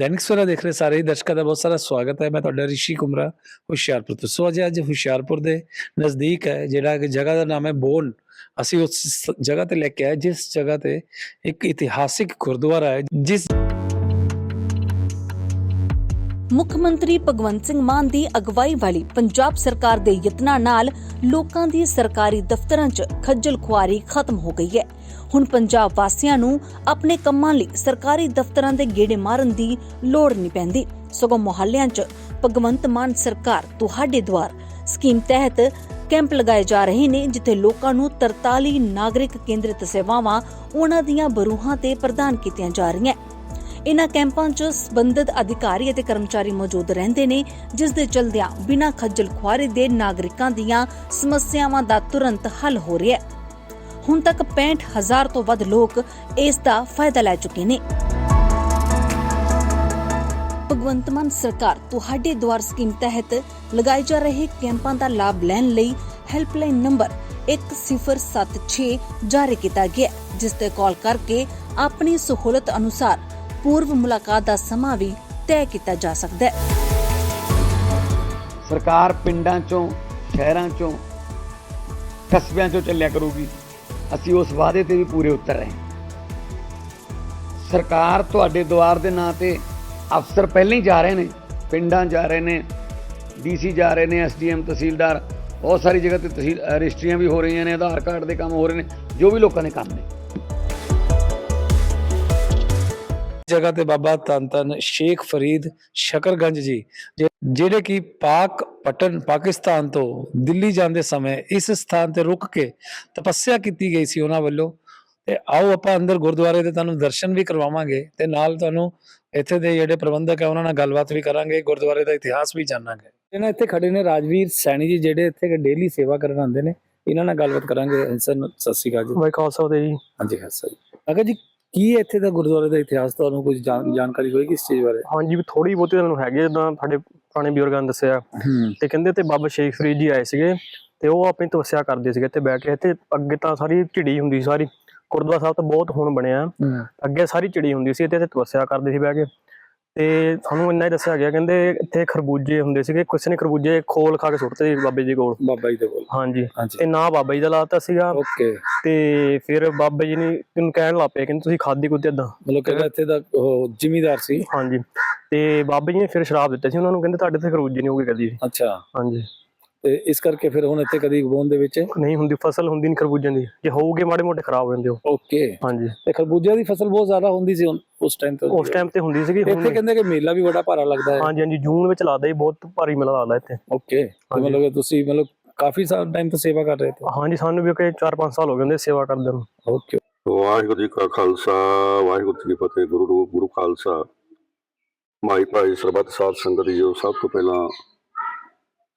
ਦੈਨਿਕ ਸਵਰਾ ਦੇਖ ਰਹੇ ਸਾਰੇ ਹੀ ਦਰਸ਼ਕਾਂ ਦਾ ਬਹੁਤ ਸਾਰਾ ਸਵਾਗਤ ਹੈ। ਮੈਂ ਤੁਹਾਡਾ ਰਿਸ਼ੀ ਕੁਮਰਾ, ਹੁਸ਼ਿਆਰਪੁਰ ਤੋਂ। ਸੋ ਅੱਜ ਅੱਜ ਹੁਸ਼ਿਆਰਪੁਰ ਦੇ ਨਜ਼ਦੀਕ ਹੈ, ਜਿਹੜਾ ਕਿ ਜਗ੍ਹਾ ਦਾ ਨਾਮ ਹੈ ਬੋਨ। ਅਸੀਂ ਉਸ ਜਗ੍ਹਾ ਤੇ ਲੈ ਕੇ ਆਏ, ਜਿਸ ਜਗ੍ਹਾ ਤੇ ਇੱਕ ਇਤਿਹਾਸਿਕ ਗੁਰਦੁਆਰਾ ਹੈ, ਜਿਸ ਮੁੱਖ ਮੰਤਰੀ ਭਗਵੰਤ ਸਿੰਘ ਮਾਨ ਦੀ ਅਗਵਾਈ ਵਾਲੀ ਪੰਜਾਬ ਸਰਕਾਰ ਦੇ ਯਤਨਾਂ ਨਾਲ ਲੋਕਾਂ ਦੀ ਸਰਕਾਰੀ ਦਫ਼ਤਰਾਂ 'ਚ ਖੱਜਲ ਖੁਆਰੀ ਖਤਮ ਹੋ ਗਈ ਹੈ। ਹੁਣ ਪੰਜਾਬ ਵਾਸੀਆਂ ਨੂੰ ਆਪਣੇ ਕੰਮਾਂ ਲਈ ਸਰਕਾਰੀ ਦਫ਼ਤਰਾਂ ਦੇ ਗੇੜੇ ਮਾਰਨ ਦੀ ਲੋੜ ਨਹੀਂ ਪੈਂਦੀ। ਸਗੋਂ ਮੁਹੱਲਿਆਂ 'ਚ ਭਗਵੰਤ ਮਾਨ ਸਰਕਾਰ ਤੁਹਾਡੇ ਦੁਆਰ ਸਕੀਮ ਤਹਿਤ ਕੈਂਪ ਲਗਾਏ ਜਾ ਰਹੇ ਨੇ, ਜਿੱਥੇ ਲੋਕਾਂ ਨੂੰ 43 ਨਾਗਰਿਕ ਕੇਂਦਰਿਤ ਸੇਵਾਵਾਂ ਉਹਨਾਂ ਦੀਆਂ ਬਰੂਹਾਂ ਤੇ ਪ੍ਰਦਾਨ ਕੀਤੀਆਂ ਜਾ ਰਹੀਆਂ। ਇਨ੍ਹਾਂ ਕੈਂਪਾਂ 'ਚ ਸੰਬੰਧਿਤ ਅਧਿਕਾਰੀ ਅਤੇ ਕਰਮਚਾਰੀ ਮੌਜੂਦ ਰਹਿੰਦੇ ਨੇ, ਜਿਸ ਦੇ ਚਲਦਿਆਂ ਬਿਨਾਂ ਖੱਜਲ ਖੁਆਰੀ ਦੇ ਨਾਗਰਿਕਾਂ ਦੀਆਂ ਸਮੱਸਿਆਵਾਂ ਦਾ ਤੁਰੰਤ ਹੱਲ ਹੋ ਰਿਹਾ ਹੈ। ਹੁਣ ਤੱਕ 65000 ਤੋਂ ਵੱਧ ਲੋਕ ਇਸ ਦਾ ਫਾਇਦਾ ਲੈ ਚੁੱਕੇ ਨੇ। ਭਗਵੰਤ ਮਾਨ ਸਰਕਾਰ ਤੁਹਾਡੇ ਦੁਆਰ ਸਕੀਮ ਤਹਿਤ ਲਗਾਏ ਜਾ ਰਹੇ ਕੈਂਪਾਂ ਦਾ ਲਾਭ ਲੈਣ ਲਈ ਹੈਲਪਲਾਈਨ ਨੰਬਰ 1076 ਜਾਰੀ ਕੀਤਾ ਗਿਆ ਜਿਸ ਤੇ ਕਾਲ ਕਰਕੇ ਆਪਣੀ ਸਹੂਲਤ ਅਨੁਸਾਰ ਪੂਰਵ ਮੁਲਾਕਾਤ ਦਾ ਸਮਾਂ ਵੀ ਤੈਅ ਕੀਤਾ ਜਾ ਸਕਦਾ ਹੈ। ਸਰਕਾਰ ਪਿੰਡਾਂ ਚੋਂ, ਸ਼ਹਿਰਾਂ ਚੋਂ, ਕਸਬਿਆਂ ਚੋਂ ਚੱਲਿਆ ਕਰੂਗੀ। ਅਸੀਂ ਉਸ ਵਾਅਦੇ ਤੇ ਵੀ ਪੂਰੇ ਉਤਰ ਰਹੇ ਸਰਕਾਰ ਤੁਹਾਡੇ ਦੁਆਰ ਦੇ ਨਾਂ ਤੇ ਅਫਸਰ ਪਹਿਲਾਂ ਹੀ ਜਾ ਰਹੇ ਨੇ, ਪਿੰਡਾਂ ਜਾ ਰਹੇ ਨੇ, ਡੀਸੀ ਜਾ ਰਹੇ ਨੇ, ਐਸਡੀਐਮ, ਤਹਿਸੀਲਦਾਰ, ਬਹੁਤ ਸਾਰੀ ਜਗ੍ਹਾ ਤੇ ਤਹਿਸੀਲ, ਰਜਿਸਟਰੀਆਂ ਵੀ ਹੋ ਰਹੀਆਂ ਨੇ, ਆਧਾਰ ਕਾਰਡ ਦੇ ਕੰਮ ਹੋ ਰਹੇ ਨੇ, ਜੋ ਵੀ ਲੋਕਾਂ ਦੇ ਕੰਮ ਨੇ। ਜਗ੍ਹਾ ਤੇ ਬਾਬਾ ਧੰਨ ਧੰਨ ਸ਼ੇਖ ਫਰੀਦ ਸ਼ਕਰਗੰਜ ਜੀ ਜਿਹੜੇ ਕਿ ਪਾਕ ਪਟਨ ਪਾਕਿਸਤਾਨ ਤੋਂ ਦਿੱਲੀ ਜਾਂਦੇ ਸਮੇਂ ਇਸ ਸਥਾਨ ਤੇ ਰੁਕ ਕੇ ਤਪੱਸਿਆ ਕੀਤੀ ਗਈ ਸੀ ਉਹਨਾਂ ਵੱਲੋਂ ਤੇ ਆਓ ਆਪਾਂ ਅੰਦਰ ਗੁਰਦੁਆਰੇ ਦੇ ਤੁਹਾਨੂੰ ਦਰਸ਼ਨ ਵੀ ਕਰਵਾਵਾਂਗੇ ਤੇ ਨਾਲ ਤੁਹਾਨੂੰ ਇੱਥੇ ਦੇ ਜਿਹੜੇ ਪ੍ਰਬੰਧਕ ਹੈ ਉਹਨਾਂ ਨਾਲ ਗੱਲਬਾਤ ਵੀ ਕਰਾਂਗੇ ਗੁਰਦੁਆਰੇ ਦਾ ਇਤਿਹਾਸ ਵੀ ਜਾਣਾਂਗੇ। ਇਹਨਾਂ ਇੱਥੇ ਖੜੇ ਨੇ ਰਾਜਵੀਰ ਸੈਣੀ ਜੀ ਜਿਹੜੇ ਇੱਥੇ ਡੇਲੀ ਸੇਵਾ ਕਰਨ ਆਉਂਦੇ ਨੇ ਇਹਨਾਂ ਨਾਲ ਗੱਲਬਾਤ ਕਰਾਂਗੇ ਸਰ ਸਤਿ ਸ਼੍ਰੀ ਅਕਾਲ ਜੀ। ਖਾਲਸਾ ਫਤਿਹ ਜੀ ਹਾਂਜੀ ਹਾਂ ਸਰ ਅਗਰ ਜੀ ਕੀ ਇੱਥੇ ਦਾ ਗੁਰਦੁਆਰੇ ਦਾ ਇਤਿਹਾਸ? ਤੁਹਾਨੂੰ ਕੁਝ ਜਾਣ- ਜਾਣਕਾਰੀ ਹੋਏਗੀ ਇਸ ਚੀਜ਼ ਬਾਰੇ? ਹਾਂਜੀ ਵੀ ਥੋੜੀ ਬਹੁਤੀ ਤੁਹਾਨੂੰ ਹੈਗੀ ਜਿੱਦਾਂ ਸਾਡੇ ਪੁਰਾਣੇ ਬਜ਼ੁਰਗਾਂ ਨੇ ਦੱਸਿਆ। ਤੇ ਕਹਿੰਦੇ ਤੇ ਬਾਬਾ ਸ਼ੇਖ ਫਰੀਦ ਜੀ ਆਏ ਸੀਗੇ ਤੇ ਉਹ ਆਪਣੀ ਤਪੱਸਿਆ ਕਰਦੇ ਸੀਗੇ ਤੇ ਬੈਠ ਕੇ। ਤੇ ਅੱਗੇ ਤਾਂ ਸਾਰੀ ਝਿੜੀ ਹੁੰਦੀ ਸਾਰੀ। ਗੁਰਦੁਆਰਾ ਸਾਹਿਬ ਤਾਂ ਬਹੁਤ ਹੁਣ ਬਣਿਆ। ਅੱਗੇ ਸਾਰੀ ਝਿੜੀ ਹੁੰਦੀ ਸੀ ਤੇ ਇੱਥੇ ਤਪੱਸਿਆ ਕਰਦੇ ਸੀ ਬਹਿ ਕੇ। ਤੇ ਸਾਨੂੰ ਇੰਨਾ ਹੀ ਦੱਸਿਆ ਗਿਆ ਕਹਿੰਦੇ ਇੱਥੇ ਖਰਬੂਜੇ ਹੁੰਦੇ ਸੀਗੇ ਕਿਸੇ ਨੇ ਖਰਬੂਜੇ ਖੋਲ ਖਾ ਕੇ ਸੁੱਟਦੇ ਸੀ ਬਾਬੇ ਜੀ ਕੋਲ। ਬਾਬਾ ਜੀ ਦੇ ਕੋਲ। ਹਾਂਜੀ। ਤੇ ਨਾਂ ਬਾਬਾ ਜੀ ਦਾ ਲਾਤਾ ਸੀਗਾ। ਓਕੇ। ਤੇ ਫਿਰ ਬਾਬਾ ਜੀ ਨੇ ਇਹਨੂੰ ਕਹਿਣ ਲੱਗ ਪਏ ਕਹਿੰਦੇ ਤੁਸੀਂ ਖਾਦੀ ਕੁੱਤੇ ਏਦਾਂ। ਮਤਲਬ ਕਿ ਇੱਥੇ ਦਾ ਉਹ ਜ਼ਿਮੀਦਾਰ ਸੀ। ਹਾਂਜੀ। ਤੇ ਬਾਬਾ ਜੀ ਨੇ ਫਿਰ ਸ਼ਰਾਬ ਦਿੱਤੇ ਸੀ ਉਹਨਾਂ ਨੂੰ ਕਹਿੰਦੇ ਤੁਹਾਡੇ ਤੇ ਖਰਬੂਜੇ ਨਹੀਂ ਹੋਗੇ ਕਦੀ। ਅੱਛਾ। ਹਾਂਜੀ। ਤੇ ਇਸ ਕਰਕੇ ਫਿਰ ਹੁਣ ਇੱਥੇ ਕਦੀ ਗਬੋਨ ਦੇ ਵਿੱਚ ਨਹੀਂ ਹੁੰਦੀ ਫਸਲ ਹੁੰਦੀ ਨਹੀਂ ਖਰਬੂਜਿਆਂ ਦੀ। ਜੇ ਹੋਊਗੇ ਮਾੜੇ ਮੋਟੇ ਖਰਾਬ ਹੋ ਜਾਂਦੇ ਉਹ। ਓਕੇ। ਹਾਂਜੀ। ਤੇ ਖਰਬੂਜਾ ਦੀ ਫਸਲ ਬਹੁਤ ਜ਼ਿਆਦਾ ਹੁੰਦੀ ਸੀ ਉਸ ਟਾਈਮ ਤੇ। ਉਸ ਟਾਈਮ ਤੇ ਹੁੰਦੀ ਸੀਗੀ ਇੱਥੇ ਕਹਿੰਦੇ ਕਿ ਮੇਲਾ ਵੀ ਬੜਾ ਭਾਰਾ ਲੱਗਦਾ ਹੈ। ਹਾਂਜੀ ਹਾਂਜੀ ਜੂਨ ਵਿੱਚ ਲੱਗਦਾ ਜੀ ਬਹੁਤ ਭਾਰੀ ਮੇਲਾ ਲੱਗਦਾ ਇੱਥੇ। ਓਕੇ। ਮਤਲਬ ਕਿ ਤੁਸੀਂ ਮਤਲਬ ਕਾਫੀ ਸਾਲ ਟਾਈਮ ਤੋਂ ਸੇਵਾ ਕਰ ਰਹੇ ਹੋ ਹਾਂਜੀ ਸਾਨੂੰ ਵੀ ਕਿ 4-5 ਸਾਲ ਹੋ ਗਏ ਹੁੰਦੇ ਸੇਵਾ ਕਰਦੇ ਨੂੰ। ਓਕੇ। ਵਾਹਿਗੁਰੂ ਜੀ ਕਾ ਖਾਲਸਾ ਵਾਹਿਗੁਰੂ ਜੀ ਕੀ ਫਤਿਹ ਗੁਰੂ ਗੁਰੂ ਖਾਲਸਾ। ਮਾਈ ਭਾਈ ਸਰਬੱਤ ਸਾਧ ਸੰਗਤ ਜੀਓ ਸਭ ਤੋਂ ਪਹਿਲਾਂ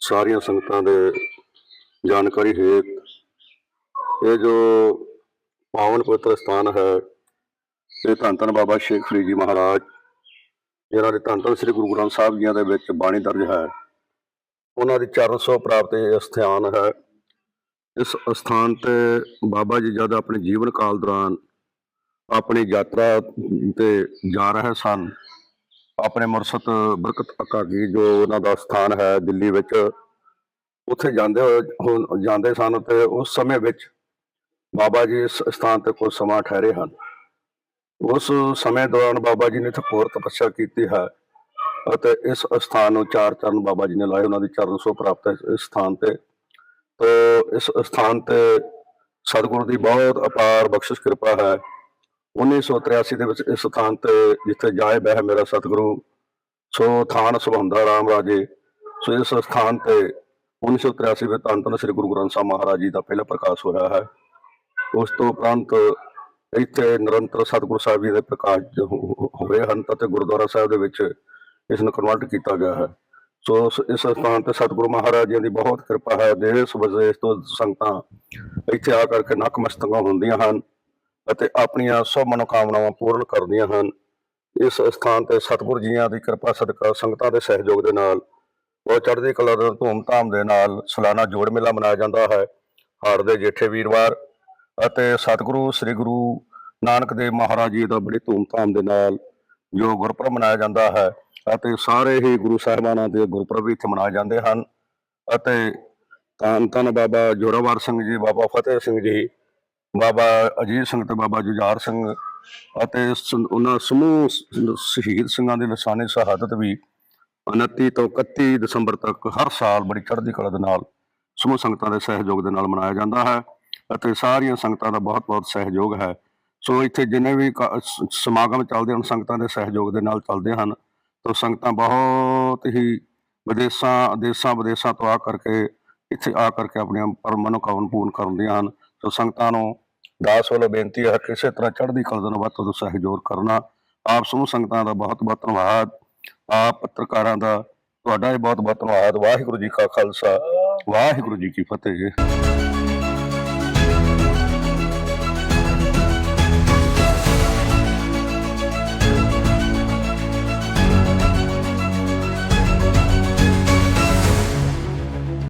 ਸਾਰੀਆਂ ਸੰਗਤਾਂ ਦੇ ਜਾਣਕਾਰੀ ਹੇਤ ਇਹ ਜੋ ਪਾਵਨ ਪਵਿੱਤਰ ਸਥਾਨ ਹੈ, ਇਹ ਧੰਨ ਧੰਨ ਬਾਬਾ ਸ਼ੇਖ ਫਰੀਦ ਜੀ ਮਹਾਰਾਜ ਜਿਹਨਾਂ ਦੇ ਧੰਨ ਧੰਨ ਸ੍ਰੀ ਗੁਰੂ ਗ੍ਰੰਥ ਸਾਹਿਬ ਜੀਆਂ ਦੇ ਵਿੱਚ ਬਾਣੀ ਦਰਜ ਹੈ। ਉਹਨਾਂ ਦੀ ਚਰਨ ਸੋ ਪ੍ਰਾਪਤ ਇਹ ਸਥਾਨ ਹੈ। ਇਸ ਸਥਾਨ ਤੇ ਬਾਬਾ ਜੀ ਜਦ ਆਪਣੇ ਜੀਵਨ ਕਾਲ ਦੌਰਾਨ ਆਪਣੀ ਯਾਤਰਾ ਤੇ ਜਾ ਰਹੇ ਸਨ ਆਪਣੇ ਮੁਰਸ਼ਦ ਬਰਕਤ ਅਕਾਗੀ ਜੋ ਉਹਨਾਂ ਦਾ ਸਥਾਨ ਹੈ ਦਿੱਲੀ ਵਿੱਚ, ਉੱਥੇ ਜਾਂਦੇ ਹੋਏ ਜਾਂਦੇ ਸਨ ਤੇ ਉਸ ਸਮੇਂ ਵਿੱਚ ਬਾਬਾ ਜੀ ਇਸ ਸਥਾਨ ਤੇ ਕੁਝ ਸਮਾਂ ਠਹਿਰੇ ਹਨ। ਉਸ ਸਮੇਂ ਦੌਰਾਨ ਬਾਬਾ ਜੀ ਨੇ ਇੱਥੇ ਤਪੱਸਿਆ ਕੀਤੀ ਹੈ ਅਤੇ ਇਸ ਸਥਾਨ ਨੂੰ ਚਾਰ ਚਰਨ ਬਾਬਾ ਜੀ ਨੇ ਲਾਏ। ਉਹਨਾਂ ਦੀ ਚਰਨ ਸੋ ਪ੍ਰਾਪਤ ਹੈ ਇਸ ਸਥਾਨ ਤੇ। ਤੋ ਇਸ ਸਥਾਨ ਤੇ ਸਤਿਗੁਰੂ ਦੀ ਬਹੁਤ ਅਪਾਰ ਬਖਸ਼ਿਸ਼, ਕਿਰਪਾ ਹੈ। 1983 ਦੇ ਵਿੱਚ ਇਸ ਸਥਾਨ ਤੇ ਜਿੱਥੇ ਜਾਏ ਬਹਿ ਮੇਰਾ ਸਤਿਗੁਰੂ, ਸੋ ਥਾਨ ਸੁਭੰਦਾ ਰਾਮ ਰਾਜੇ। ਸੋ ਇਸ ਸਥਾਨ ਤੇ 1983 ਵਿੱਚ ਧੰਨ ਧੰਨ ਸ੍ਰੀ ਗੁਰੂ ਗ੍ਰੰਥ ਸਾਹਿਬ ਮਹਾਰਾਜ ਜੀ ਦਾ ਪਹਿਲਾ ਪ੍ਰਕਾਸ਼ ਹੋਇਆ ਹੈ। ਉਸ ਤੋਂ ਉਪਰੰਤ ਇੱਥੇ ਨਿਰੰਤਰ ਸਤਿਗੁਰੂ ਸਾਹਿਬ ਜੀ ਦੇ ਪ੍ਰਕਾਸ਼ ਹੋ- ਰਹੇ ਹਨ ਅਤੇ ਗੁਰਦੁਆਰਾ ਸਾਹਿਬ ਦੇ ਵਿੱਚ ਇਸ ਨੂੰ ਕਨਵਰਟ ਕੀਤਾ ਗਿਆ ਹੈ। ਸੋ ਇਸ ਸਥਾਨ ਤੇ ਸਤਿਗੁਰੂ ਮਹਾਰਾਜ ਜੀ ਦੀ ਬਹੁਤ ਕਿਰਪਾ ਹੈ। ਦੇਸ਼ ਵਿਦੇਸ਼ ਤੋਂ ਸੰਗਤਾਂ ਇੱਥੇ ਆ ਕਰਕੇ ਨਕਮਸਤਕਾਂ ਹੁੰਦੀਆਂ ਹਨ। ਅਤੇ ਆਪਣੀਆਂ ਸਭ ਮਨੋਕਾਮਨਾਵਾਂ ਪੂਰਨ ਕਰਦੀਆਂ ਹਨ। ਇਸ ਸਥਾਨ ਤੇ ਸਤਿਗੁਰੂ ਜੀਆਂ ਦੀ ਕਿਰਪਾ, ਸਦਕਾ, ਸੰਗਤਾਂ ਦੇ ਸਹਿਯੋਗ ਦੇ ਨਾਲ ਬਹੁਤ ਚੜ੍ਹਦੀ ਕਲਾ ਦੇ ਧੂਮ-ਧਾਮ ਦੇ ਨਾਲ ਸਾਲਾਨਾ ਜੋੜ ਮੇਲਾ ਮਨਾਇਆ ਜਾਂਦਾ ਹੈ। ਹਾੜ ਦੇ ਜੇਠੇ ਵੀਰਵਾਰ ਅਤੇ ਸਤਿਗੁਰੂ, ਸ੍ਰੀ ਗੁਰੂ ਨਾਨਕ ਦੇਵ ਮਹਾਰਾਜ ਜੀ ਦਾ ਬੜੀ ਧੂਮ-ਧਾਮ ਦੇ ਨਾਲ ਜੋ ਗੁਰਪੁਰਬ ਮਨਾਇਆ ਜਾਂਦਾ ਹੈ ਅਤੇ ਸਾਰੇ ਹੀ ਗੁਰੂ ਸਾਹਿਬਾਨਾਂ ਦੇ ਗੁਰਪੁਰਬ ਇੱਥੇ ਮਨਾਏ ਜਾਂਦੇ ਹਨ। ਅਤੇ ਧੰਨ ਧੰਨ ਬਾਬਾ ਜੋਰਾਵਰ ਸਿੰਘ ਜੀ, ਬਾਬਾ ਫਤਿਹ ਸਿੰਘ ਜੀ ਬਾਬਾ ਅਜੀਤ ਸਿੰਘ ਤੇ ਬਾਬਾ ਜੁਝਾਰ ਸਿੰਘ ਅਤੇ ਸ- ਉਹਨਾਂ ਸਮੂਹ ਸ- ਸ਼ਹੀਦ ਸਿੰਘਾਂ ਦੇ ਲਸਾਨੀ ਸ਼ਹਾਦਤ ਵੀ 29 ਤੋਂ 31 ਦਸੰਬਰ ਤੱਕ ਹਰ ਸਾਲ ਬੜੀ ਚੜ੍ਹਦੀ ਕਲਾ ਦੇ ਨਾਲ ਸਮੂਹ ਸੰਗਤਾਂ ਦੇ ਸਹਿਯੋਗ ਦੇ ਨਾਲ ਮਨਾਇਆ ਜਾਂਦਾ ਹੈ ਅਤੇ ਸਾਰੀਆਂ ਸੰਗਤਾਂ ਦਾ ਬਹੁਤ-ਬਹੁਤ ਸਹਿਯੋਗ ਹੈ। ਸੋ ਇੱਥੇ ਜਿੰਨੇ ਵੀ ਕ- ਸ- ਸਮਾਗਮ ਚੱਲਦੇ ਹਨ, ਸੰਗਤਾਂ ਦੇ ਸਹਿਯੋਗ ਦੇ ਨਾਲ ਚੱਲਦੇ ਹਨ, ਤੋ ਸੰਗਤਾਂ ਬਹੁਤ ਹੀ ਵਿਦੇਸ਼ਾਂ, ਦੇਸ਼ਾਂ ਵਿਦੇਸ਼ਾਂ ਤੋਂ ਆ ਕਰਕੇ ਇੱਥੇ ਆ ਕਰਕੇ ਆਪਣੀਆਂ ਪਰ ਮਨੋਕਾਮਨਾ ਪੂਰਨ ਕਰਦੀਆਂ ਹਨ। ਸੋ ਸੰਗਤਾਂ ਨੂੰ ਦਾਸ ਵੱਲੋਂ ਬੇਨਤੀ ਹੈ ਕਿਸੇ ਤਰ੍ਹਾਂ ਚੜ੍ਹਦੀ ਕਲਾ ਨੂੰ ਵੱਧ ਤੋਂ ਸਹਿਯੋਗ ਕਰਨਾ। ਆਪ ਸਮੂਹ ਸੰਗਤਾਂ ਦਾ ਬਹੁਤ ਬਹੁਤ ਧੰਨਵਾਦ। ਆਪ ਪੱਤਰਕਾਰਾਂ ਦਾ ਤੁਹਾਡਾ ਵੀ ਬਹੁਤ ਬਹੁਤ ਧੰਨਵਾਦ। ਵਾਹਿਗੁਰੂ ਜੀ ਕਾ ਖਾਲਸਾ, ਵਾਹਿਗੁਰੂ ਜੀ ਕੀ ਫਤਿਹ।